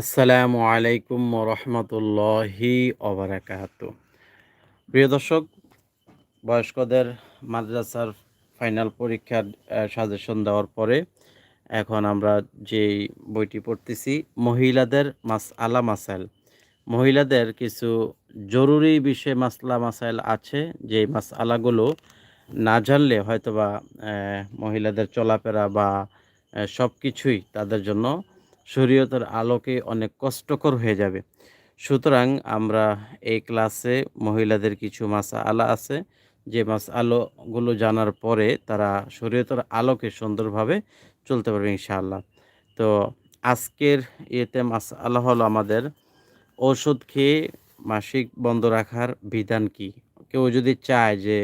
আসসালামু আলাইকুম রহমতুল্লাহি অবরাকাত প্রিয় দর্শক, বয়স্কদের মাদ্রাসার ফাইনাল পরীক্ষার সাজেশন দেওয়ার পরে এখন আমরা যেই বইটি পড়তেছি, মহিলাদের মাস আলা মাসাইল। মহিলাদের কিছু জরুরি বিষয় মাসলা মাসাইল আছে, যে মাস আলাগুলো না জানলে হয়তোবা মহিলাদের চলাফেরা বা সব কিছুই তাদের জন্য শরীয়তের আলোকে অনেক কষ্টকর হয়ে যাবে। সুতরাং আমরা এই ক্লাসে মহিলাদের কিছু মাসা আলা আছে। যে মাস আলোগুলো জানার পরে তারা শরীয়তের আলোকে সুন্দরভাবে চলতে পারবে ইনশাআল্লাহ। তো আজকের ইয়েতে মাস আলা হলো আমাদের ওষুধ খেয়ে মাসিক বন্ধ রাখার বিধান কি? কেউ যদি চায় যে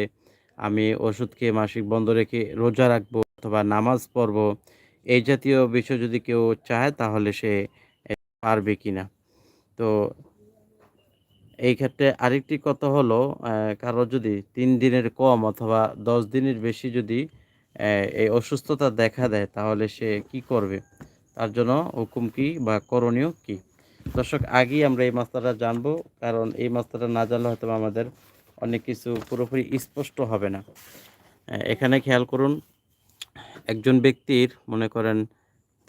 আমি ওষুধ খেয়ে মাসিক বন্ধ রেখে রোজা রাখব অথবা নামাজ পড়ব এই জাতীয় বিষয় যদি কেউ চায়, তাহলে সে পারবে কিনা? তো এই ক্ষেত্রে আরেকটি কথা হলো কারও যদি তিন দিনের কম অথবা দশ দিনের বেশি যদি এই অসুস্থতা দেখা দেয়, তাহলে সে কি করবে? তার জন্য হুকুম কি বা করণীয় কি? দর্শক, আগেই আমরা এই মাস্টারটা জানব, কারণ এই মাস্টারটা না জানলে হয়তো আমাদের অনেক কিছু পুরোপুরি স্পষ্ট হবে না। এখানে খেয়াল করুন একজন ব্যক্তির, মনে করেন,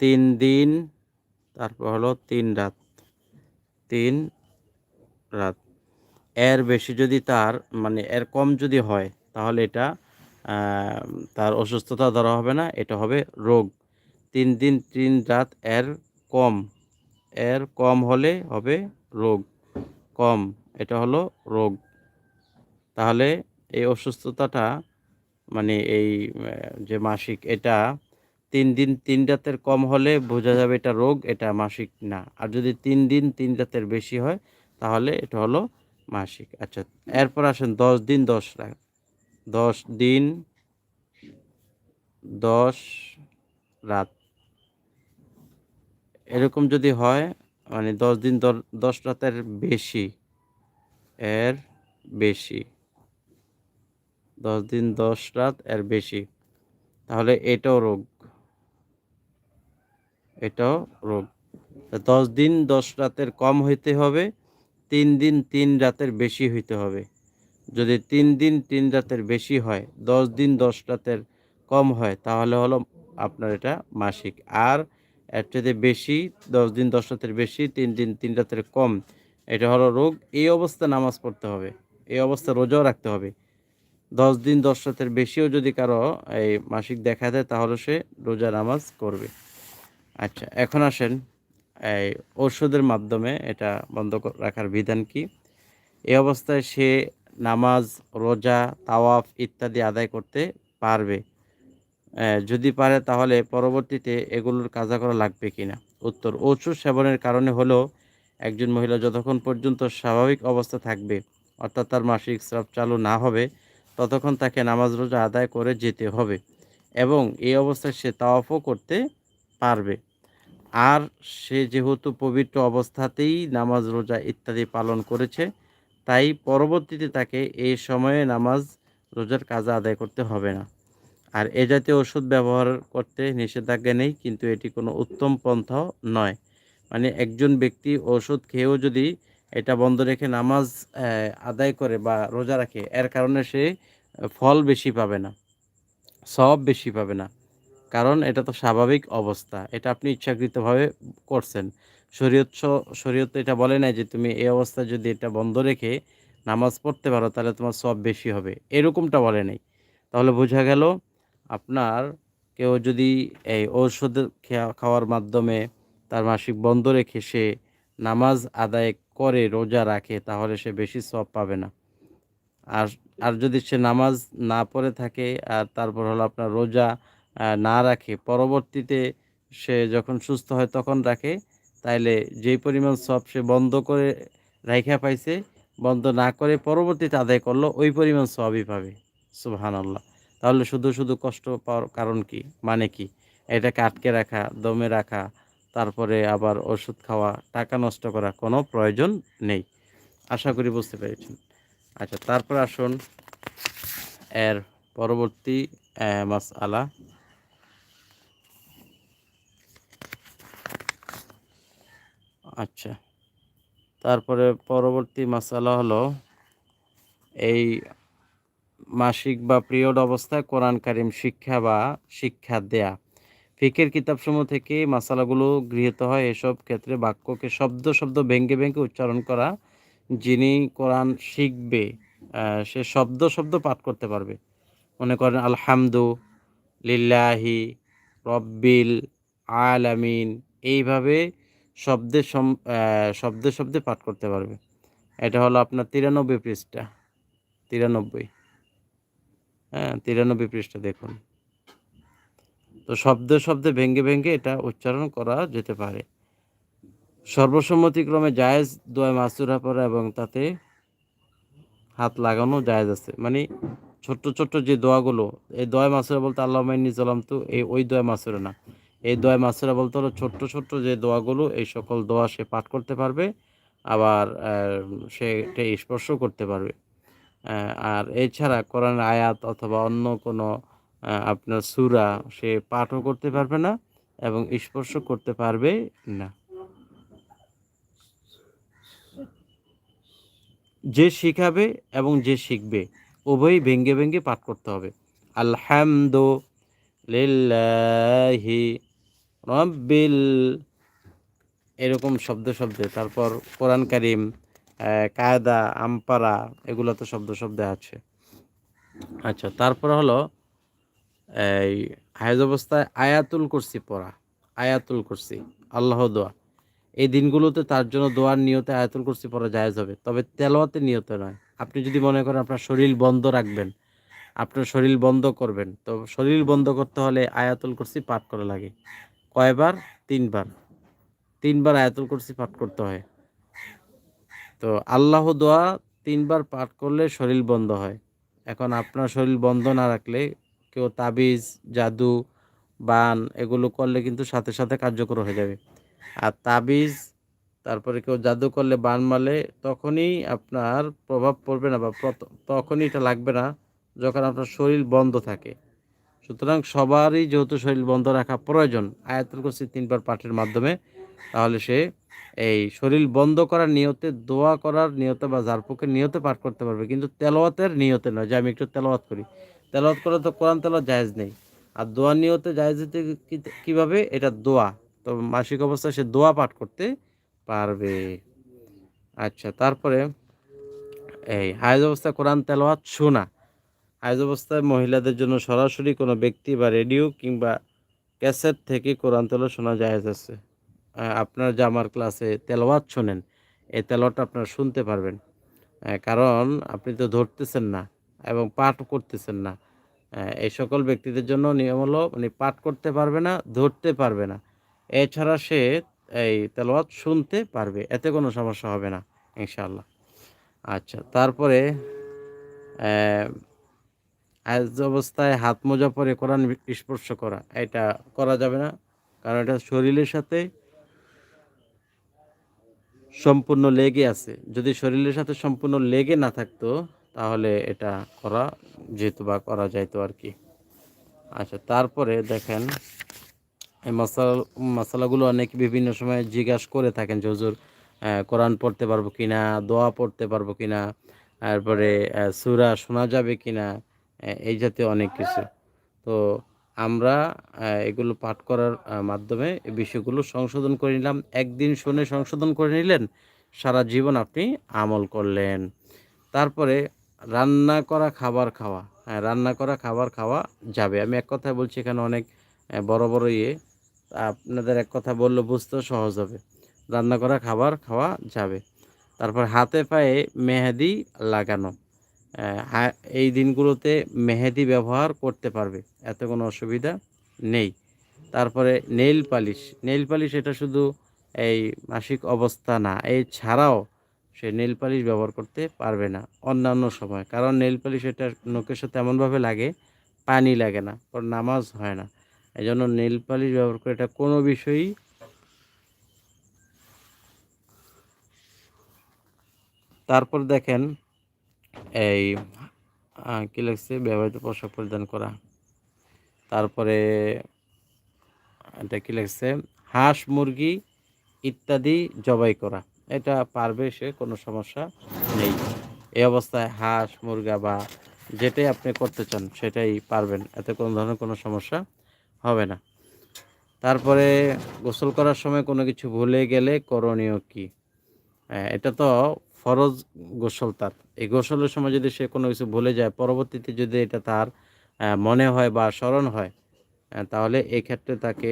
তিন দিন, তারপর হলো তিন রাত। তিন রাত। এর বেশি যদি তার মানে এর কম যদি হয়, তাহলে এটা তার অসুস্থতা ধরা হবে না, এটা হবে রোগ। তিন দিন, তিন রাত এর কম। এর কম হলে হবে রোগ। কম, এটা হলো রোগ। তাহলে এই অসুস্থতাটা মানে এই যে মাসিক এটা তিন দিন তিন রাতের কম হলে বোঝা যাবে এটা রোগ, এটা মাসিক না। আর যদি তিন দিন তিন রাতের বেশি হয়, তাহলে এটা হলো মাসিক। আচ্ছা এরপর আসেন দশ দিন দশ রাত। দশ দিন দশ রাত। এরকম যদি হয় মানে দশ দিন দশ রাতের বেশি, এর বেশি। দশ দিন দশ রাত এর বেশি। তাহলে এটাও রোগ। এটাও রোগ। দশ দিন দশ রাতের কম হইতে হবে, তিন দিন তিন রাতের বেশি হইতে হবে। যদি তিন দিন তিন রাতের বেশি হয়, দশ দিন দশ রাতের কম হয়, তাহলে হলো আপনার এটা মাসিক। আর এর চেয়ে বেশি, দশ দিন দশ রাতের বেশি, তিন দিন তিন রাতের কম, এটা হলো রোগ। এই অবস্থা নামাজ পড়তে হবে। এই অবস্থা রোজাও রাখতে হবে। দশ দিন দশ রাতের বেশিও যদি কারও এই মাসিক দেখা দেয়, তাহলে সে রোজা নামাজ করবে। আচ্ছা এখন আসেন এই ঔষধের মাধ্যমে এটা বন্ধ রাখার বিধান কি? এই অবস্থায় সে নামাজ, রোজা, তাওয়াফ ইত্যাদি আদায় করতে পারবে। যদি পারে তাহলে পরবর্তীতে এগুলোর কাজা করা লাগবে কিনা? উত্তর ওষুধ সেবনের কারণে হলো একজন মহিলা যতক্ষণ পর্যন্ত স্বাভাবিক অবস্থা থাকবে, অর্থাৎ তার মাসিক স্রাব চালু না হবে ততক্ষণ তাকে নামাজ রোজা আদায় করে যেতে হবে এবং এই অবস্থায় সে তাওয়াফও করতে পারবে। আর সে যেহেতু পবিত্র অবস্থাতেই নামাজ রোজা ইত্যাদি পালন করেছে, তাই পরবর্তীতে তাকে এই সময়ে নামাজ রোজার কাজা আদায় করতে হবে না। আর এ জাতীয় ওষুধ ব্যবহার করতে নিষেধাজ্ঞা নেই, কিন্তু এটি কোনো উত্তম পন্থা নয়। মানে একজন ব্যক্তি ওষুধ খেয়েও যদি এটা বন্ধ রেখে নামাজ আদায় করে বা রোজা রাখে, এর কারণে সে ফল বেশি পাবে না, সব বেশি পাবে না। কারণ এটা তো স্বাভাবিক অবস্থা, এটা আপনি ইচ্ছাকৃতভাবে করছেন। শরীয়ত শরীয়ত এটা বলে নাই যে তুমি এই অবস্থায় যদি এটা বন্ধ রেখে নামাজ পড়তে পারো, তাহলে তোমার সব বেশি হবে। এরকমটা বলে নাই। তাহলে বোঝা গেল আপনার কেউ যদি এই ঔষধ খাওয়ার মাধ্যমে তার মাসিক বন্ধ রেখে সে নামাজ আদায় করে রোজা রাখে, তাহলে সে বেশি সব পাবে না। আর আর যদি সে নামাজ না পড়ে থাকে, আর তারপর হলো আপনার রোজা না রাখে, পরবর্তীতে সে যখন সুস্থ হয় তখন রাখে, তাইলে যেই পরিমাণ সব সে বন্ধ করে রাইখা পাইছে, বন্ধ না করে পরবর্তীতে আদায় করল, ওই পরিমাণ সবই পাবে। সুবহান আল্লাহ তাহলে শুধু শুধু কষ্ট পাওয়ার কারণ কি? মানে কি? এটাকে আটকে রাখা, দমে রাখা তারপরে আবার ওষুধ খাওয়া, টাকা নষ্ট করা কোনো প্রয়োজন নেই। আশা করি বুঝতে পেরেছেন। আচ্ছা তারপর আসুন এর পরবর্তী মাস আলা আচ্ছা তারপরে পরবর্তী মাসালা হলো এই মাসিক বা পিরিয়ড অবস্থায় কোরআন কারিম শিক্ষা বা শিক্ষা দেয়া। ফিকের কিতাবসমূহ থেকে মাসালাগুলো গৃহীত হয় এসব ক্ষেত্রে বাক্যকে শব্দ শব্দ ভেঙ্গে ভেঙ্গে উচ্চারণ করা যিনি কোরআন শিখবে সে শব্দ শব্দ পাঠ করতে পারবে। মনে করেন, আলহামদু লিল্লাহি রব্বিল আলামিন। এইভাবে শব্দে শব্দে শব্দে পাঠ করতে পারবে। এটা হলো আপনার তিরানব্বই পৃষ্ঠা। তিরানব্বই। হ্যাঁ তিরানব্বই পৃষ্ঠা দেখুন। তো শব্দে শব্দে ভেঙ্গে ভেঙ্গে এটা উচ্চারণ করা যেতে পারে। সর্বসম্মতিক্রমে জায়েজ দোয়া মাসুরা পড়া এবং তাতে হাত লাগানো জায়েজ আছে। মানে ছোট্ট ছোট্ট যে দোয়াগুলো, এই দোয়া মাসুরা বলতে আল্লাহ মাইনি জলাম তো এই ওই দোয়া মাসুরা না। এই দোয়া মাসুরা বলতে হলো ছোট্ট ছোট্ট যে দোয়াগুলো, এই সকল দোয়া সে পাঠ করতে পারবে, আবার সে এটা স্পর্শ করতে পারবে। আর এছাড়া কোরআন আয়াত অথবা অন্য কোনো আপনার সূরা সে পাঠও করতে পারবে না এবং স্পর্শ করতে পারবে না। যে শিখাবে এবং যে শিখবে, উভয়ই ভেঙ্গে ভেঙ্গে পাঠ করতে হবে। আলহামদু লিল্লাহি রব্বিল, এরকম শব্দ শব্দে, তারপর কোরআন কারিম কায়দা, আমপারা, এগুলো তো শব্দ শব্দে আছে। আচ্ছা তারপর হলো এই হায়জ অবস্থায় আয়াতুল কুরসি পড়া, আয়াতুল কুরসি আল্লাহ দোয়া। এই দিনগুলোতে তার জন্য দোয়ার নিয়তে আয়াতুল কুরসি পড়া জায়েজ হবে, তবে তেলোয়াতে নিয়ত নয়। আপনি যদি মনে করেন আপনার শরীর বন্ধ রাখবেন, আপনার শরীর বন্ধ করবেন, তো শরীর বন্ধ করতে হলে আয়াতুল কুরসি পাঠ করা লাগে। কয়বার? তিনবার। তিনবার আয়াতুল কুরসি পাঠ করতে হয়। তো আল্লাহ দোয়া তিনবার পাঠ করলে শরীর বন্ধ হয়। এখন আপনার শরীর বন্ধ না রাখলে কেউ তাবিজ, জাদু, বান এগুলো করলে কিন্তু সাথে সাথে কার্যকর হয়ে যাবে। আর তাবিজ, তারপরে কেউ জাদু করলে বান মারলে তখনই আপনার প্রভাব পড়বে না বা তখনই এটা লাগবে না যখন আপনার শরীর বন্ধ থাকে। সুতরাং সবারই যেহেতু শরীর বন্ধ রাখা প্রয়োজন, আয়াতুল কুরসি তিনবার পাঠের মাধ্যমে, তাহলে সে এই শরীর বন্ধ করার নিয়তে, দোয়া করার নিয়তে বা জারপুকের নিয়তে পাঠ করতে পারবে। কিন্তু তেলাওয়াতের নিয়তে নয়, যে আমি একটু তেলাওয়াত করি। তেলাওয়াত করে তো কোরআন তেলাওয়াত জায়েজ নেই। আর দোয়া নিয়তে জায়েজ কি- কীভাবে? এটা দোয়া। তো মাসিক অবস্থায় সে দোয়া পাঠ করতে পারবে। আচ্ছা তারপরে এই হায়জ অবস্থায় কোরআন তেলাওয়াত শোনা। হায়জ অবস্থায় মহিলাদের জন্য সরাসরি কোনো ব্যক্তি বা রেডিও কিংবা ক্যাসেট থেকে কোরআন তেলাওয়াত শোনা জায়েজ আছে। আপনার জামার ক্লাসে তেলাওয়াত শোনেন, এই তেলাওয়াতটা আপনারা শুনতে পারবেন। কারণ আপনি তো ধরতেছেন না। এবং পাঠ করতেছেন না। এই সকল ব্যক্তিদের জন্য নিয়ম হলো মানে পাঠ করতে পারবে না, ধরতে পারবে না। এছাড়া সে এই তেলাওয়াত শুনতে পারবে, এতে কোনো সমস্যা হবে না, ইনশাআল্লাহ। আচ্ছা তারপরে আজ অবস্থায় হাত মোজা পরে কোরআন স্পর্শ করা, এটা করা যাবে না, কারণ এটা শরীরের সাথে সম্পূর্ণ লেগে আছে। যদি শরীরের সাথে সম্পূর্ণ লেগে না থাকতো তাহলে এটা করা যেত বা করা যাইতো আর কি। আচ্ছা তারপরে দেখেন এই মশাল মশালাগুলো অনেক বিভিন্ন সময় জিজ্ঞাসা করে থাকেন যে হুজুর কোরআন পড়তে পারব কিনা? দোয়া পড়তে পারব কিনা? তারপরে আহ, সূরা শোনা যাবে কিনা? আহ, এই জাতীয় অনেক কিছু। তো আমরা এগুলো পাঠ করার মাধ্যমে এই বিষয়গুলো সংশোধন করে নিলাম। একদিন শুনে সংশোধন করে নিলেন সারা জীবন আপনি আমল করলেন। তারপরে রান্না করা, খাবার খাওয়া। হ্যাঁ রান্না করা, খাবার খাওয়া যাবে। আমি এক কথায় বলছি, এখানে অনেক বড় বড় ইয়ে আপনাদের এক কথা বললে বুঝতেও সহজ হবে। রান্না করা, খাবার খাওয়া যাবে। তারপর হাতে পায়ে মেহেদি লাগানো। এই দিনগুলোতে মেহেদি ব্যবহার করতে পারবে, এত কোনো অসুবিধা নেই। তারপরে নেইল পালিশ। নেইল পালিশ এটা শুধু এই মাসিক অবস্থা না এই ছাড়াও সে নেল পালিশ ব্যবহার করতে পারবে না অন্যান্য সময়। কারণ নেইল পালিশ এটা নখের সাথে এমনভাবে লাগে, পানি লাগে না, ওর নামাজ হয় না। এই জন্য নেল পালিশ ব্যবহার করে এটা কোনো বিষয়ই তারপর দেখেন এই কি লাগছে? ব্যবহৃত পোশাক পরিধান করা। তারপরে এটা কি লাগছে? হাঁস মুরগি ইত্যাদি জবাই করা। এটা পারবে সে কোনো সমস্যা নেই। এই অবস্থায় হাঁস মুরগা বা যেটাই আপনি করতে চান সেটাই পারবেন। এতে কোনো ধরনের কোনো সমস্যা হবে না। তারপরে গোসল করার সময় কোনো কিছু ভুলে গেলে করণীয় কি? হ্যাঁ, এটা তো ফরজ গোসল তার। এই গোসলের সময় যদি সে কোনো কিছু ভুলে যায় পরবর্তীতে যদি এটা তার মনে হয় বা স্মরণ হয় তাহলে এই ক্ষেত্রে তাকে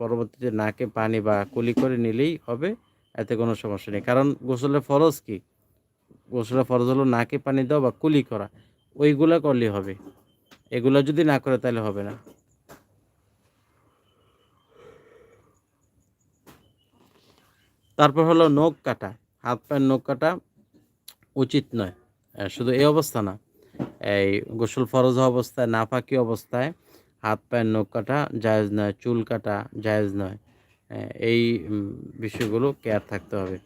পরবর্তীতে নাকে পানি বা কুলি করে নিলেই হবে। এতে কোনো সমস্যা নেই। কারণ গোসলের ফরজ কি? গোসলের ফরজ হলো নাকে পানি দেওয়া বা কুলি করা। ওইগুলা করলেই হবে। এগুলো যদি না করে তাহলে হবে না। তারপর হলো নখ কাটা। হাত পায়ের নখ কাটা উচিত নয়। শুধু এই অবস্থা না। এই গোসল ফরজ অবস্থায়, নাফাকি অবস্থায় হাত পায়ের নখ কাটা, জায়েজ নয়। চুল কাটা, জায়েজ নয়। এই বিষয়গুলো কেয়ার থাকতে হবে।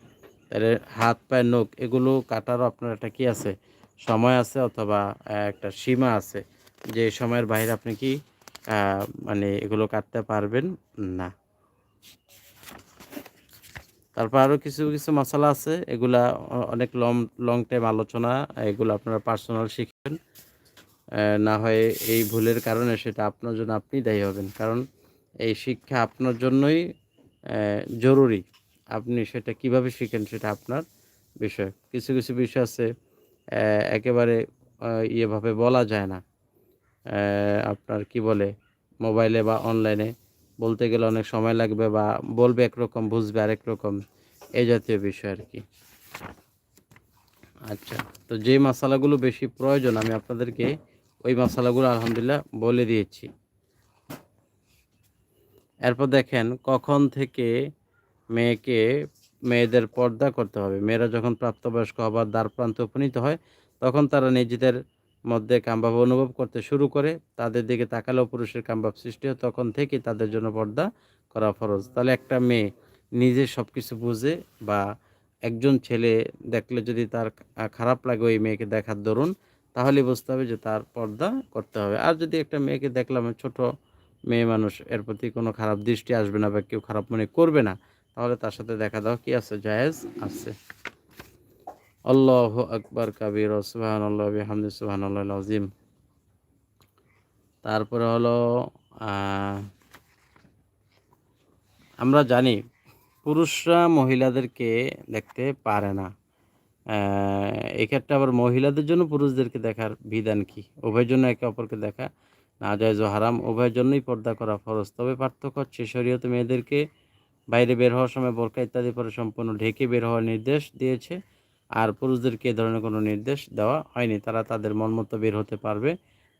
তাহলে হাত পায়ের নখ, এগুলো কাটারও আপনার একটা কি আছে? সময় আছে অথবা একটা সীমা আছে যে সময়ের বাইরে আপনি কি মানে এগুলো কাটতে পারবেন? না। তারপর আরও কিছু কিছু মশলা আছে। এগুলা অনেক লং লং টাইম আলোচনা, এগুলো আপনারা পার্সোনাল শিখবেন। না হয় এই ভুলের কারণে সেটা আপনার জন্য আপনি দায়ী হবেন। কারণ এই শিক্ষা আপনার জন্যই জরুরি। আপনি সেটা কীভাবে শিখেন সেটা আপনার বিষয়। কিছু কিছু বিষয় আছে একেবারে ইয়েভাবে বলা যায় না। আপনার কি বলে, মোবাইলে বা অনলাইনে বলতে গেলে অনেক সময় লাগবে বা বলবে একরকম, বুঝবে আরেক রকম, এই জাতীয় বিষয় আর কি। আচ্ছা তো যে মশালাগুলো বেশি প্রয়োজন, আমি আপনাদেরকে ওই মশলাগুলো আলহামদুলিল্লাহ বলে দিয়েছি। এরপর দেখেন কখন থেকে মেয়েকে মেয়েদের পর্দা করতে হবে। মেয়েরা যখন প্রাপ্তবয়স্ক হবার দ্বার প্রান্তে উপনীত হয়, তখন তারা নিজেদের মধ্যে কামভাব অনুভব করতে শুরু করে, তাদের দিকে তাকালেও পুরুষের কামভাব সৃষ্টি হয়, তখন থেকে তাদের জন্য পর্দা করা ফরজ। তাহলে একটা মেয়ে নিজে সব কিছু বুঝে বা একজন ছেলে দেখলে যদি তার খারাপ লাগে ওই মেয়েকে দেখার দরুন তাহলে বুঝতে হবে যে তার পর্দা করতে হবে। আর যদি একটা মেয়েকে দেখলাম ছোট মেয়ে মানুষ, এর প্রতি কোনো খারাপ দৃষ্টি আসবে না বা কেউ খারাপ মনে করবে না, তাহলে তার সাথে দেখা দাও, কি আছে? জায়েজ আছে। আল্লাহ আকবার, কাবির সুবাহান আল্লাহ বিহামদি সুবাহান আল্লাহ আজিম তারপরে হলো আমরা জানি পুরুষরা মহিলাদেরকে দেখতে পারে না। এক্ষেত্রে আবার মহিলাদের জন্য পুরুষদেরকে দেখার বিধান কি? উভয়ের জন্য একে অপরকে দেখা না যায় হারাম উভয়ের জন্যই পর্দা করা ফরজ। তবে পার্থক্য হচ্ছে, শরীয়ত মেয়েদেরকে বাইরে বের হওয়ার সময় বোরকা ইত্যাদি পরে সম্পূর্ণ ঢেকে বের হওয়ার নির্দেশ দিয়েছে, আর পুরুষদেরকে এ ধরনের কোনো নির্দেশ দেওয়া হয়নি। তারা তাদের মন মতো বের হতে পারবে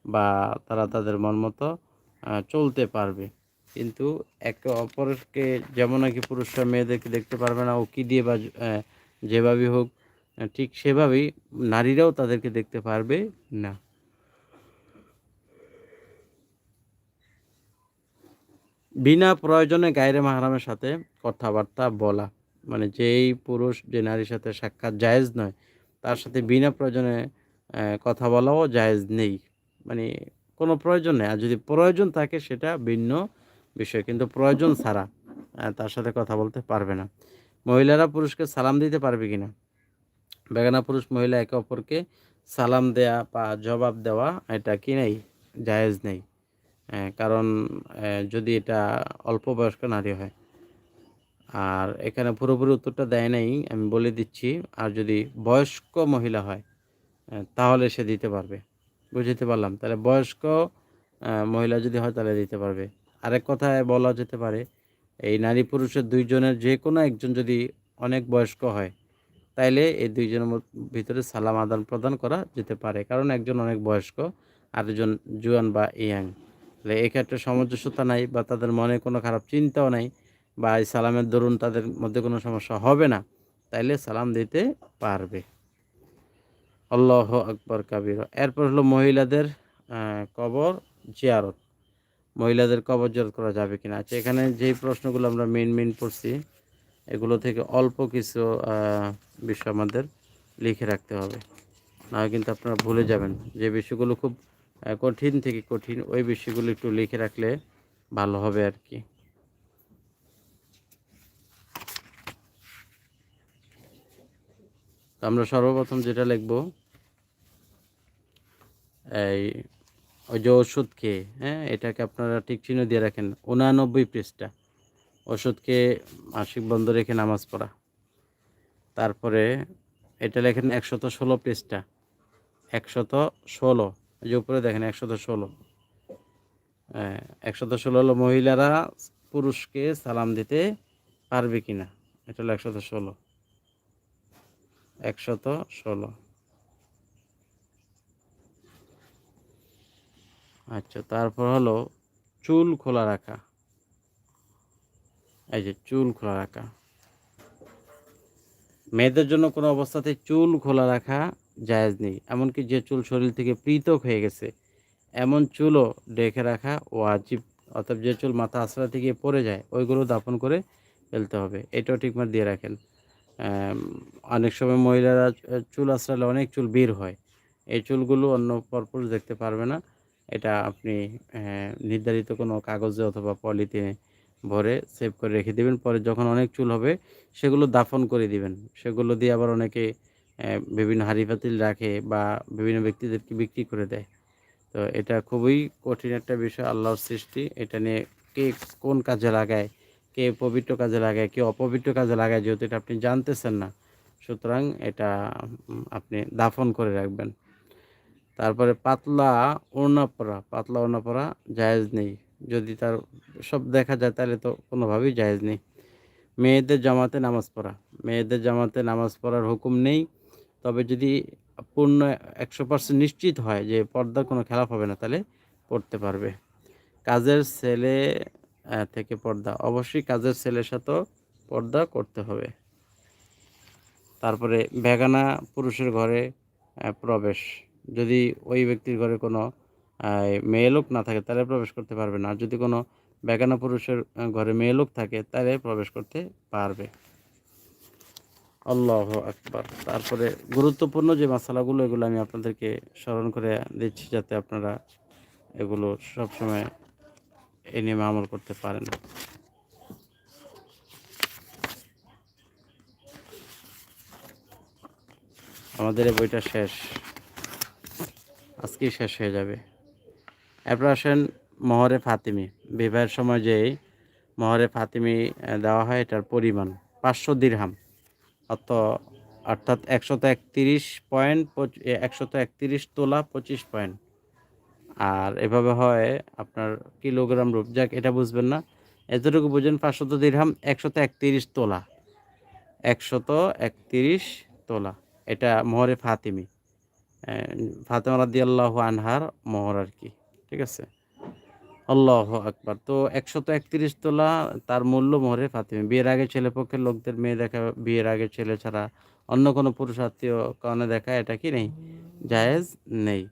বা তারা তাদের মন মতো চলতে পারবে। কিন্তু একে অপরকে যেমন নাকি পুরুষরা মেয়েদেরকে দেখতে পারবে না, ও কি দিয়ে বা যেভাবেই হোক, ঠিক সেভাবেই নারীরাও তাদেরকে দেখতে পারবে না। বিনা প্রয়োজনে গায়রে মাহারামের সাথে কথাবার্তা বলা। মানে যেই পুরুষ যে নারীর সাথে সাক্ষাৎ জায়েজ নয়, তার সাথে বিনা প্রয়োজনে কথা বলাও জায়েজ নেই। মানে কোনো প্রয়োজন নেই। আর যদি প্রয়োজন থাকে, সেটা ভিন্ন বিষয়। কিন্তু প্রয়োজন ছাড়া তার সাথে কথা বলতে পারবে না। মহিলারা পুরুষকে সালাম দিতে পারবে কিনা বেগানা পুরুষ মহিলা একে অপরকে সালাম দেয়া বা জবাব দেওয়া এটা কি নেই? জায়েজ নেই। কারণ যদি এটা অল্প বয়স্ক নারী হয়। আর এখানে পুরোপুরি উত্তরটা দেয় নাই, আমি বলে দিচ্ছি, আর যদি বয়স্ক মহিলা হয় তাহলে সে দিতে পারবে। বুঝতে পারলাম? তাহলে বয়স্ক মহিলা যদি হয়, তাহলে দিতে পারবে। আরেক কথায় বলা যেতে পারে, এই নারী পুরুষের দুইজনের যে কোনো একজন যদি অনেক বয়স্ক হয়, তাইলে এই দুইজনের ভিতরে সালাম আদান প্রদান করা যেতে পারে। কারণ একজন অনেক বয়স্ক, আরেকজন জুয়ান বা ইয়াং। তাহলে এক্ষেত্রে সামঞ্জস্যতা নাই বা তাদের মনে কোনো খারাপ চিন্তাও নাই বা এই সালামের দরুন তাদের মধ্যে কোনো সমস্যা হবে না, তাইলে সালাম দিতে পারবে। আল্লাহ আকবর কাবির। এরপর হলো মহিলাদের কবর জিয়ারত। মহিলাদের কবর জিয়ারত করা যাবে কিনা? আচ্ছা এখানে যেই প্রশ্নগুলো আমরা মেন মেন পড়ছি, এগুলো থেকে অল্প কিছু বিষয় আমাদের লিখে রাখতে হবে। না কিন্তু আপনারা ভুলে যাবেন যে বিষয়গুলো খুব কঠিন থেকে কঠিন ওই বিষয়গুলো একটু লিখে রাখলে ভালো হবে আর কি। আমরা সর্বপ্রথম যেটা লিখব, এই ওই যে ওষুধ খেয়ে হ্যাঁ এটাকে আপনারা ঠিক চিহ্ন দিয়ে রাখেন, উনানব্বই পৃষ্ঠা। ওষুধ খেয়ে মাসিক বন্ধ রেখে নামাজ পড়া। তারপরে এটা লেখেন একশত ষোলো পৃষ্ঠা। একশত ষোলো। এই যে উপরে দেখেন একশত ষোলো। হ্যাঁ, একশত ষোলো হলো মহিলারা পুরুষকে সালাম দিতে পারবে কিনা? এটা হলো একশত ষোলো। একশত ষোলো। আচ্ছা তারপর হলো চুল খোলা রাখা। এই যে চুল খোলা রাখা। মেয়েদের জন্য কোনো অবস্থাতে চুল খোলা রাখা জায়েজ নেই। এমনকি যে চুল শরীর থেকে পৃথক হয়ে গেছে, এমন চুলও ডেকে রাখা ওয়াজিব। অর্থাৎ যে চুল মাথা আশ্রা থেকে পড়ে যায়, ওইগুলো দাফন করে ফেলতে হবে। এটাও ঠিকমতো দিয়ে রাখেন। অনেক সময় মহিলারা চুল আশ্রালে অনেক চুল বের হয়। এই চুলগুলো অন্য পরপুরুষ দেখতে পারবে না। এটা আপনি নির্ধারিত কোনো কাগজে অথবা পলিথিনে ভরে সেভ করে রেখে দিবেন। পরে যখন অনেক চুল হবে, সেগুলো দাফন করে দিবেন। সেগুলো দিয়ে আবার অনেকে বিভিন্ন হাঁড়ি পাতিল রাখে বা বিভিন্ন ব্যক্তিদেরকে বিক্রি করে দেয়। তো এটা খুবই কঠিন একটা বিষয়, আল্লাহর সৃষ্টি। এটা নিয়ে কে কোন কাজে লাগায়, কে পবিত্র কাজে লাগায়, কে অপবিত্র কাজে লাগায় যেহেতু এটা আপনি জানতেছেন না। সুতরাং এটা আপনি দাফন করে রাখবেন। তারপরে পাতলা ওড়না পরা, পাতলা ওড়না পরা জায়েজ নেই। যদি তার সব দেখা যায় তাহলে তো কোনোভাবেই জায়েজ নেই। মেয়েদের জামাতে নামাজ পড়া, মেয়েদের জামাতে নামাজ পড়ার হুকুম নেই। তবে যদি পূর্ণ একশো পার্সেন্ট নিশ্চিত হয় যে পর্দার কোনো খেলাপ হবে না, তাহলে পড়তে পারবে। কাজের ছেলে থেকে পর্দা, অবশ্যই কাজের ছেলের সাথেও পর্দা করতে হবে। তারপরে বেগানা পুরুষের ঘরে প্রবেশ। যদি ওই ব্যক্তির ঘরে কোনো মেয়ে লোক না থাকে, তাহলে প্রবেশ করতে পারবে না। যদি কোনো বেগানা পুরুষের ঘরে মেয়ে লোক থাকে, তাহলে প্রবেশ করতে পারবে। আল্লাহ আকবার। তারপরে গুরুত্বপূর্ণ যে মশালাগুলো এগুলো আমি আপনাদেরকে স্মরণ করে দিচ্ছি যাতে আপনারা এগুলো সবসময় এ নিয়ে আমল করতে পারেন। আমাদের এই বইটা শেষ। আজকেই শেষ হয়ে যাবে। এরপর আসেন মহরে ফাতিমি। বিবাহের সময় যে মহরে ফাতিমি দেওয়া হয়, এটার পরিমাণ পাঁচশো দিরহাম। অত অর্থাৎ একশত একত্রিশ পয়েন্ট একশত একত্রিশ তোলা পঁচিশ পয়েন্ট। আর এভাবে হয় আপনার কিলোগ্রাম রূপ। যাক, এটা বুঝবেন না। এতটুকু বুঝেন পাঁচশত দিরহাম, একশত একত্রিশ তোলা। একশত একত্রিশ তোলা। এটা মোহরে ফাতিমি। ফাতেমা রাদি আল্লাহ আনহার মোহর আর কি। ঠিক আছে? আল্লাহ আকবার। তো একশত একত্রিশ তোলা তার মূল্য মোহরে ফাতিমি। বিয়ের আগে ছেলে পক্ষের লোকদের মেয়ে দেখা, বিয়ের আগে ছেলে ছাড়া অন্য কোনো পুরুষ আত্মীয় কারণে দেখা এটা কি নেই? জায়েজ নেই।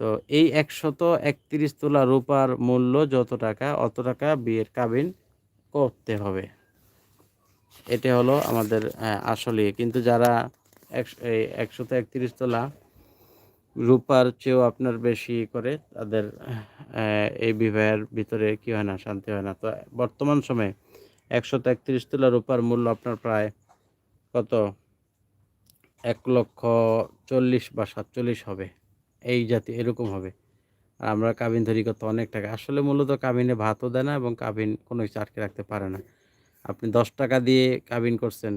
তো এই একশত একত্রিশ তোলা রূপার মূল্য যত টাকা, অত টাকা বিয়ের কাবিন করতে হবে। এটা হলো আমাদের আসলে কিন্তু যারা একশো একশত একত্রিশ তোলা রূপার চেয়েও আপনার বেশি করে তাদের এই বিবাহের ভিতরে কি হয় না, শান্তি হয় না। তো বর্তমান সময়ে একশত একত্রিশ তোলা রূপার মূল্য আপনার প্রায় কত? এক লক্ষ চল্লিশ বা সাতচল্লিশ হবে। এই জাতি এরকম হবে। আর আমরা কাবিন ধরি কত অনেক টাকা। আসলে মূলত কাবিনে ভাতও দেয় না এবং কাবিন কোনো কিছু আটকে রাখতে পারে না। আপনি দশ টাকা দিয়ে কাবিন করছেন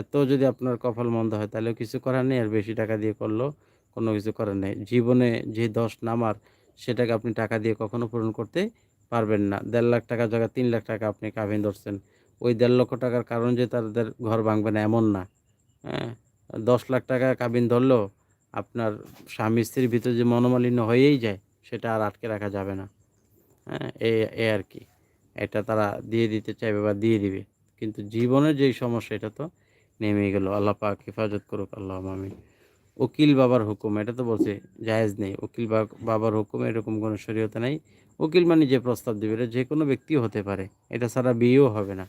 এত যদি আপনার কপাল মন্দ হয় তাহলে কিছু করার নেই, আর বেশি টাকা দিয়ে করলেও কোনো কিছু করার নেই। জীবনে যে দশ নামার সেটাকে আপনি টাকা দিয়ে কখনো পূরণ করতে পারবেন না। দেড় লাখ টাকা জায়গায় তিন লাখ টাকা আপনি কাবিন ধরছেন। ওই দেড় লক্ষ টাকার কারণ যে তাদের ঘর ভাঙবে না, এমন না। হ্যাঁ দশ লাখ টাকা কাবিন ধরলেও আপনার স্বামী স্ত্রীর ভিতরে যে মনোমালিন্য হয়েই যায়, সেটা আর আটকে রাখা যাবে না। হ্যাঁ এ আর কি। এটা তারা দিয়ে দিতে চাইবে বা দিয়ে দিবে। কিন্তু জীবনের যেই সমস্যা এটা তো নেমে গেল। আল্লাহ পাক হেফাজত করুক আল্লাহ আমিন। উকিল বাবার হুকুম এটা তো বলছে জায়েজ নেই। উকিল বাবার হুকুম এরকম কোনো শরীয়তে নাই। উকিল মানে যে প্রস্তাব দেবে এটা যে কোনো ব্যক্তিও হতে পারে। এটা ছাড়া বিয়েও হবে না।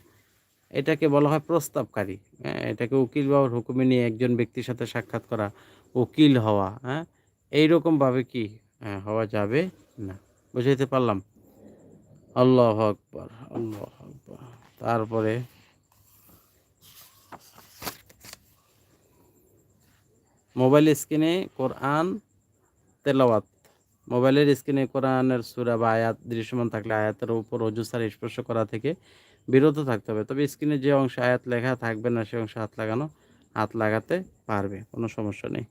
এটাকে বলা হয় প্রস্তাবকারী। হ্যাঁ এটাকে উকিল বাবার হুকুমে নিয়ে একজন ব্যক্তির সাথে সাক্ষাৎ করা উকিল হওয়া হ্যাঁ এইরকমভাবে কি হ্যাঁ, হওয়া যাবে না। বুঝাইতে পারলাম? আল্লাহ আকবর আল্লাহ আকবর। তারপরে মোবাইল স্ক্রিনে কোরআন তেলাওয়াত। মোবাইলের স্ক্রিনে কোরআনের সুরা বা আয়াত দৃশ্যমান থাকলে আয়াতের উপর অজুসার স্পর্শ করা থেকে বিরত থাকতে হবে। তবে স্ক্রিনে যে অংশে আয়াত লেখা থাকবে না, সে অংশে হাত লাগানো, হাত লাগাতে পারবে, কোনো সমস্যা নেই।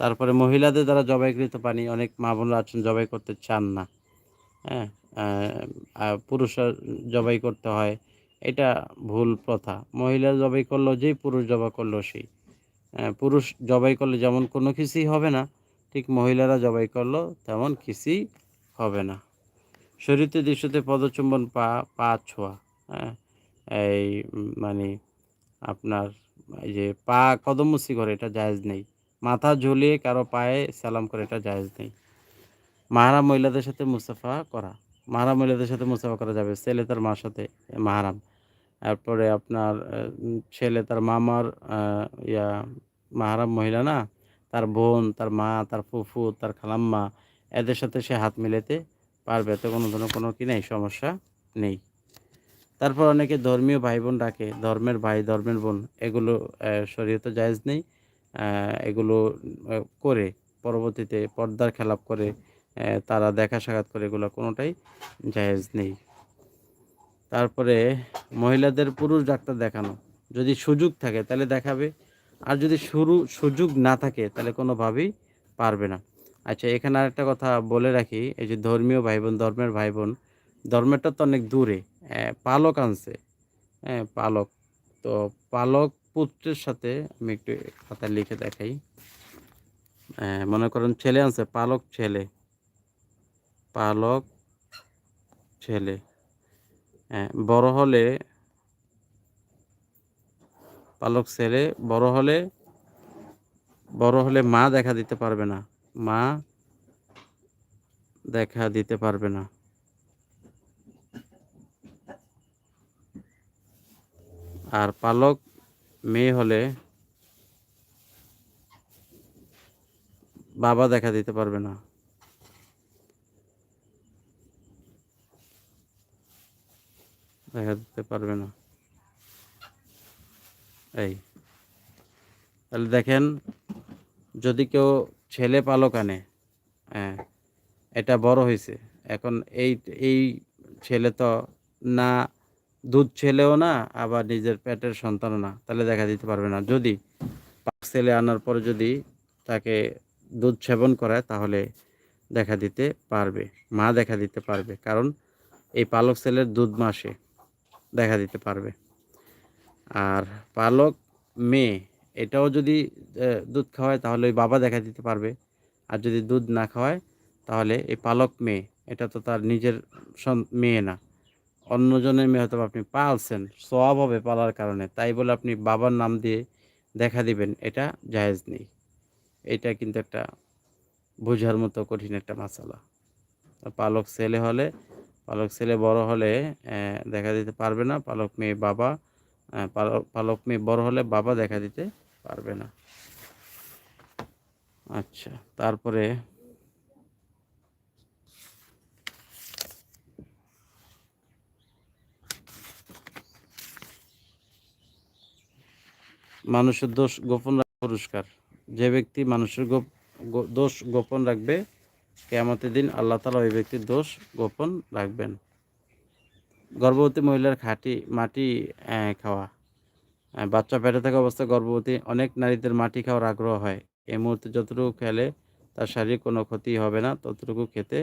তারপরে মহিলাদের দ্বারা জবাইকৃত পানি, অনেক মা বোনরা আছেন, জবাই করতে চান না। হ্যাঁ পুরুষরা জবাই করতে হয়। এটা ভুল প্রথা। মহিলা জবাই করল, যেই পুরুষ জবাই করল সেই। পুরুষ জবাই করলে যেমন কোনো কিছুই হবে না, ঠিক মহিলারা জবাই করল তেমন কিছুই হবে না। শরীরতে দৃশ্যতে পদচুম্বন পা পা ছোঁয়া হ্যাঁ? এই মানে আপনার এই যে পা কদমুসি করে, এটা জায়েজ নেই। মাথা ঝুলিয়ে কারও পায়ে সালাম করে, এটা জায়েজ নেই। মাহারাম মহিলাদের সাথে মুসাফা করা। মাহারাম মহিলাদের সাথে মুসাফা করা যাবে, ছেলে তার মার সাথে মাহারাম তারপরে আপনার ছেলে তার মামার ইয়া মাহারাম মহিলা না, তার বোন, তার মা, তার ফুফু, তার খালাম্মা, এদের সাথে সে হাত মিলাতে পারবে। তো কোনো ধরনের কোনো কি নেই, সমস্যা নেই। তারপর অনেকে ধর্মীয় ভাই বোন ডাকে, ধর্মের ভাই, ধর্মের বোন, এগুলো শরীয়তে জায়েজ নেই এগুলো করে, পরবর্তীতে পর্দার খেলাপ করে তারা দেখা সাক্ষাৎ করে এগুলো কোনোটাই জায়েজ নেই। তারপরে মহিলাদের পুরুষ ডাক্তার দেখানো। যদি সুযোগ থাকে তাহলে দেখাবে। আর যদি শুরু, সুযোগ না থাকে তাহলে কোনোভাবেই পারবে না। আচ্ছা এখানে আরেকটা কথা বলে রাখি। এই যে ধর্মীয় ভাই বোন ধর্মের ভাই বোন ধর্মেরটা তো অনেক দূরে। পালক আনছে। হ্যাঁ পালক। তো পালক পুত্রের সাথে আমি একটু খাতায় লিখে দেখাই। মনে করেন ছেলে আনছে, পালক ছেলে। পালক ছেলে। বড় হলে পালক ছেলে, বড় হলে বড় হলে মা দেখা দিতে পারবে না। মা দেখা দিতে পারবে না। আর পালক মেয়ে হলে বাবা দেখা দিতে পারবে না। দেখা দিতে পারবে না। এই। তাহলে দেখেন, যদি কেউ ছেলে পালক আনে হ্যাঁ এটা বড় হয়েছে। এখন এই এই ছেলে তো না, দুধ ছেলেও না, আবার নিজের পেটের সন্তানও না। তাহলে দেখা দিতে পারবে না। যদি পাক ছেলে আনার পরে যদি তাকে দুধ সেবন করায়, তাহলে দেখা দিতে পারবে। মা দেখা দিতে পারবে। কারণ এই পালক ছেলের দুধ মাসে। দেখা দিতে পারবে। আর পালক মেয়ে, এটাও যদি দুধ খাওয়ায় তাহলে ওই বাবা দেখা দিতে পারবে। আর যদি দুধ না খাওয়ায় তাহলে এই পালক মেয়ে, এটা তো তার নিজের মেয়ে না। অন্যজনের মেয়ে হয়তো আপনি পালছেন সব হবে পালার কারণে। তাই বলে আপনি বাবার নাম দিয়ে দেখা দিবেন, এটা জায়েজ নেই। এটা কিন্তু একটা বোঝার মতো কঠিন একটা মশালা পালক ছেলে হলে পালক ছেলে বড় হলে দেখা দিতে পারবে না। পালক মেয়ে বাবা পালক মেয়ে বড় হলে বাবা দেখা দিতে পারবে না। আচ্ছা তারপরে মানুষের দোষ গোপন পুরস্কার। যে ব্যক্তি মানুষের দোষ গোপন রাখবে কেয়ামতের দিন আল্লাহ তালা ওই ব্যক্তির দোষ গোপন রাখবেন। গর্ভবতী মহিলার খাঁটি মাটি খাওয়া। বাচ্চা পেটে থাকা অবস্থায় গর্ভবতী অনেক নারীদের মাটি খাওয়ার আগ্রহ হয়। এই মুহূর্তে যতটুকু খেলে তার শারীরিক কোনো ক্ষতি হবে না, ততটুকু খেতে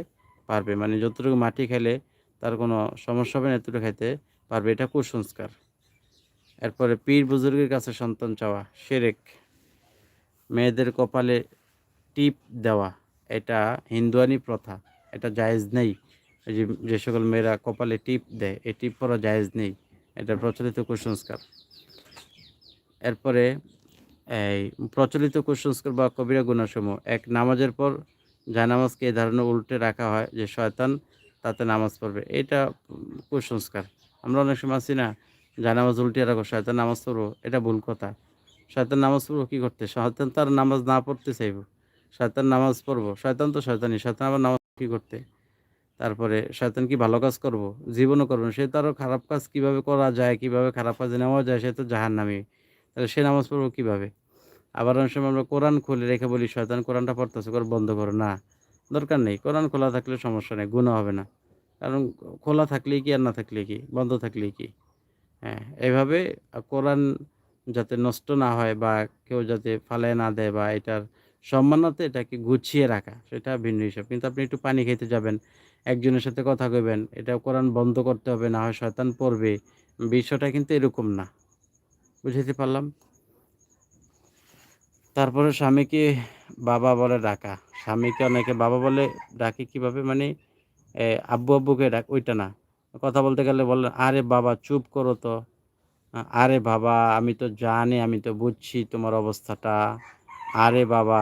পারবে। মানে যতটুকু মাটি খেলে তার কোনো সমস্যা হবে না, এতটুকু খেতে পারবে। এটা কুসংস্কার। এরপরে পীর বুজুর্গের কাছে সন্তান চাওয়া, সেরেক। মেয়েদের কপালে টিপ দেওয়া। এটা হিন্দুয়ানি প্রথা। এটা জায়েজ নেই। যে যে সকল মেয়েরা কপালে টিপ দেয়, এই টিপ পরা জায়েজ নেই। এটা প্রচলিত কুসংস্কার। এরপরে এই প্রচলিত কুসংস্কার বা কবিরা গুণাসমূহ, এক নামাজের পর জায়নামাজকে এই ধারণা উল্টে রাখা হয় যে শয়তান তাতে নামাজ পড়বে। এটা কুসংস্কার। আমরা অনেক সময় আছি না জায়নামাজ উল্টে রাখো, শয়তান নামাজ পড়ব এটা ভুল কথা। শয়তান নামাজ পড়ব কী করতে? শয়তান তার নামাজ না পড়তে চাইব। শয়তান নামাজ পড়ব। শয়তান তো শয়তানি শয়তান আবার নামাজ কী করতে? তারপরে শয়তান কি ভালো কাজ করব? জীবনও করব। সে তো আরও খারাপ কাজ কীভাবে করা যায়, কীভাবে খারাপ কাজে নেওয়া যায়, সে তো জাহান্নামী। তাহলে সে নামাজ পড়ব কীভাবে? আবার অনেক সময় আমরা কোরআন খুলে রেখে বলি, শয়তান কোরআনটা পড়তেছে করে বন্ধ করো। না, দরকার নেই। কোরআন খোলা থাকলে সমস্যা নেই গুণা হবে না। কারণ খোলা থাকলেই কি আর না থাকলে কি? বন্ধ থাকলেই কি? হ্যাঁ এভাবে কোরআন যাতে নষ্ট না হয় বা কেউ যাতে ফালায় না দেয় বা এটার সম্মানার্থে এটাকে গুছিয়ে রাখা, সেটা ভিন্ন হিসাব। কিন্তু আপনি একটু পানি খেতে যাবেন, একজনের সাথে কথা কইবেন এটা কোরআন বন্ধ করতে হবে, না হয় শয়তান পড়বে। বিষয়টা কিন্তু এরকম না। বুঝাইতে পারলাম? তারপরে স্বামীকে বাবা বলে ডাকা। স্বামীকে অনেকে বাবা বলে ডাকে কীভাবে? মানে আব্বু আব্বুকে ডাক, ওইটা না। কথা বলতে গেলে বললেন, আরে বাবা, চুপ করো তো। আরে বাবা, আমি তো জানি, আমি তো বুঝছি তোমার অবস্থাটা। আরে বাবা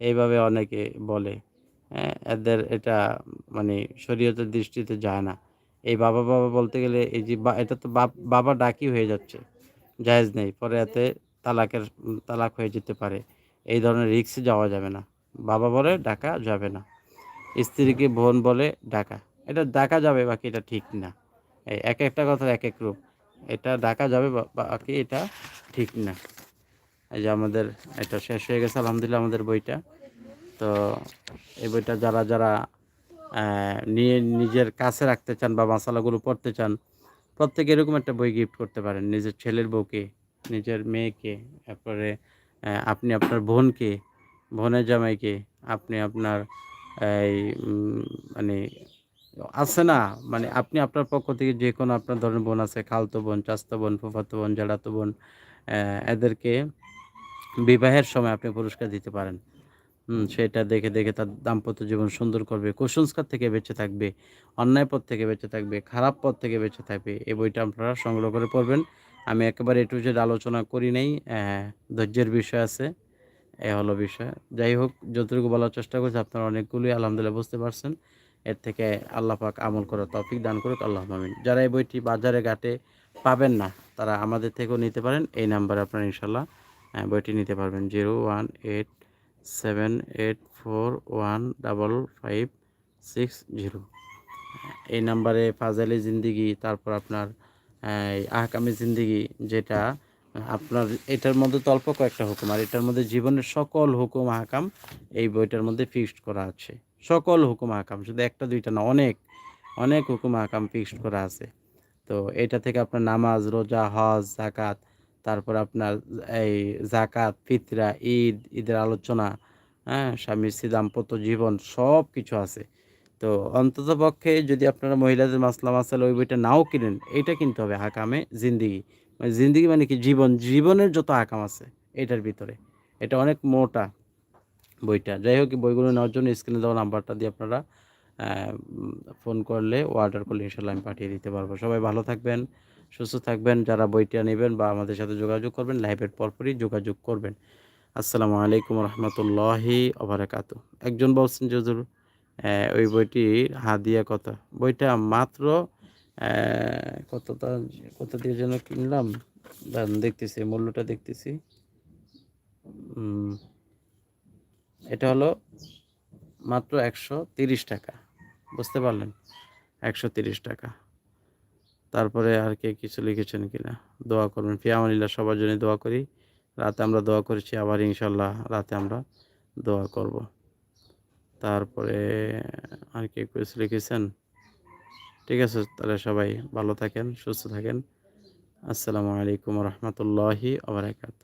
এইভাবে অনেকে বলে। হ্যাঁ, এদের এটা মানে শরীয়তের দৃষ্টিতে যায় না। এই বাবা বাবা বলতে গেলে এই যে এটা তো বাবা ডাকি হয়ে যাচ্ছে জায়েজ নেই পরে এতে তালাকের তালাক হয়ে যেতে পারে। এই ধরনের রিক্সে যাওয়া যাবে না। বাবা বলে ডাকা যাবে না। স্ত্রীকে বোন বলে ডাকা। এটা ডাকা যাবে বাকি এটা ঠিক না। এক একটা কথা এক এক রূপ। এটা ডাকা যাবে বাকি এটা ঠিক না। এই যে আমাদের এটা শেষ হয়ে গেছে, আলহামদুলিল্লাহ আমাদের বইটা। তো এই বইটা যারা যারা নিয়ে নিজের কাছে রাখতে চান বা মশালাগুলো পড়তে চান, প্রত্যেকে এরকম একটা বই গিফট করতে পারেন। নিজের ছেলের বউকে, নিজের মেয়েকে, তারপরে আপনি আপনার বোনকে, বোনের জামাইকে, আপনি আপনার, এই মানে আছে না? মানে আপনি আপনার পক্ষ থেকে যে কোনো আপনার ধরনের বোন আছে, খালতো বোন, চাস্তো বোন, ফুফাতো বোন জেঠাতো বোন এদেরকে বিবাহের সময় আপনি পুরস্কার দিতে পারেন। সেটা দেখে দেখে তার দাম্পত্য জীবন সুন্দর করবে, কুসংস্কার থেকে বেঁচে থাকবে, অন্যায় পথ থেকে বেঁচে থাকবে, খারাপ পথ থেকে বেঁচে থাকবে এই বইটা আপনারা সংগ্রহ করে পড়বেন। আমি একেবারে এটু জেড আলোচনা করি নাই ধৈর্যের বিষয় আছে, এ হলো বিষয়। যাই হোক, যতটুকু বলার চেষ্টা করছি, আপনারা অনেকগুলোই আলহামদুলিল্লাহ বুঝতে পারছেন। এর থেকে আল্লাহ পাক আমল করার তৌফিক দান করুক, আল্লাহ মামিন যারা এই বইটি বাজারে ঘাটে পাবেন না, তারা আমাদের থেকেও নিতে পারেন। এই নাম্বারে আপনারা ইনশাল্লাহ বইটি নিতে পারবেন। Zero one eight seven eight four one double five six zero. এই নাম্বারে ফাজালি জিন্দিগি, তারপর আপনার আহকামি জিন্দিগি, যেটা আপনার, এটার মধ্যে তো অল্প কয়েকটা হুকুম, আর এটার মধ্যে জীবনের সকল হুকুম, আহকাম এই বইটার মধ্যে ফিক্সড করা আছে। সকল হুকুম, আহকাম, শুধু একটা, দুইটা না, অনেক অনেক হুকুম, আহকাম ফিক্সড করা আছে। তো এটা থেকে আপনার নামাজ, রোজা, হজ জাকাত তারপর আপনার এই জাকাত ফিতরা, ঈদ, ঈদের আলোচনা হ্যাঁ স্বামী স্ত্রী দাম্পত্য জীবন সব কিছু আছে। তো অন্তত পক্ষে যদি আপনারা মহিলাদের মাসলা মাসালা ওই বইটা নাও কিনেন এইটা কিনতে হবে হাকামে জিন্দিগি। মানে জিন্দিগি মানে কি? জীবন, জীবনের যত হাকাম আছে, এটার ভিতরে। এটা অনেক মোটা বইটা। যাই হোক বইগুলো নেওয়ার জন্য স্ক্রিনে দেওয়া নাম্বারটা দিয়ে আপনারা ফোন করলে অর্ডার করলে ইনশাল্লাহ আমি পাঠিয়ে দিতে পারব। সবাই ভালো থাকবেন, সুস্থ থাকবেন, যারা বইটা নেবেন বা আমাদের সাথে যোগাযোগ করবেন লাইভের পরপরই যোগাযোগ করবেন। আসসালামু আলাইকুম রহমতুল্লাহি অবরাকাত একজন বলছেন যে ওই বইটির হাদিয়া কত? বইটা মাত্র কতটা কত দিয়ে যেন কিনলাম? দেখতেছি, মূল্যটা দেখতেছি। এটা হলো মাত্র একশো তিরিশ টাকা। বুঝতে পারলেন? একশো তিরিশ টাকা। তারপরে আর কে কিছু লিখেছেন কিনা? দোয়া করবেন। ফিয়ামানিল্লাহ সবার জন্য দোয়া করি। রাতে আমরা দোয়া করেছি, আবার ইনশাল্লাহ রাতে আমরা দোয়া করব। তারপরে আর কে কিছু লিখেছেন? ঠিক আছে, তাহলে সবাই ভালো থাকেন, সুস্থ থাকেন। আসসালামু আলাইকুম রহমতুল্লাহি আবরাকাত